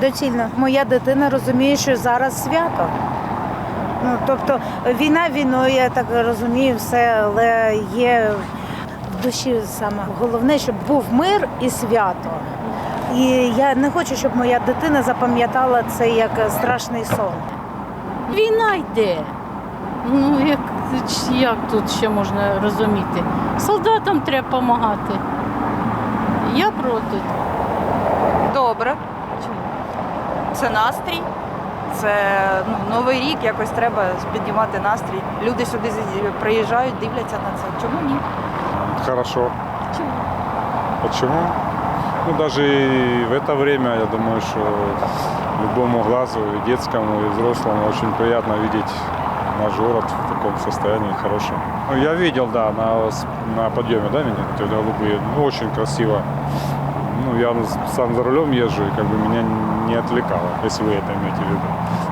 доцільно. Моя дитина розуміє, що зараз свято. Ну, тобто війна війною, я так розумію, все, але є в душі саме головне, щоб був мир і свято. І я не хочу, щоб моя дитина запам'ятала це як страшний сон. Війна йде. Ну, як, як тут ще можна розуміти? Солдатам треба допомагати. Я проти. Добре Це настрій. Це ну, новий рік, якось треба піднімати настрій. Люди сюди з- приїжджають, дивляться на це. Чому ні? Хорошо. Почему? Ну, даже и в это время, я думаю, что любому глазу, и детскому, и взрослому очень приятно видеть наш город в таком состоянии хорошем. Ну, я видел, да, на, с- на подъеме, да, меня, вот эти голубые, ну, очень красиво. Ну, я сам за рулем езжу, и как бы меня не отвлекало, если вы это имеете в виду.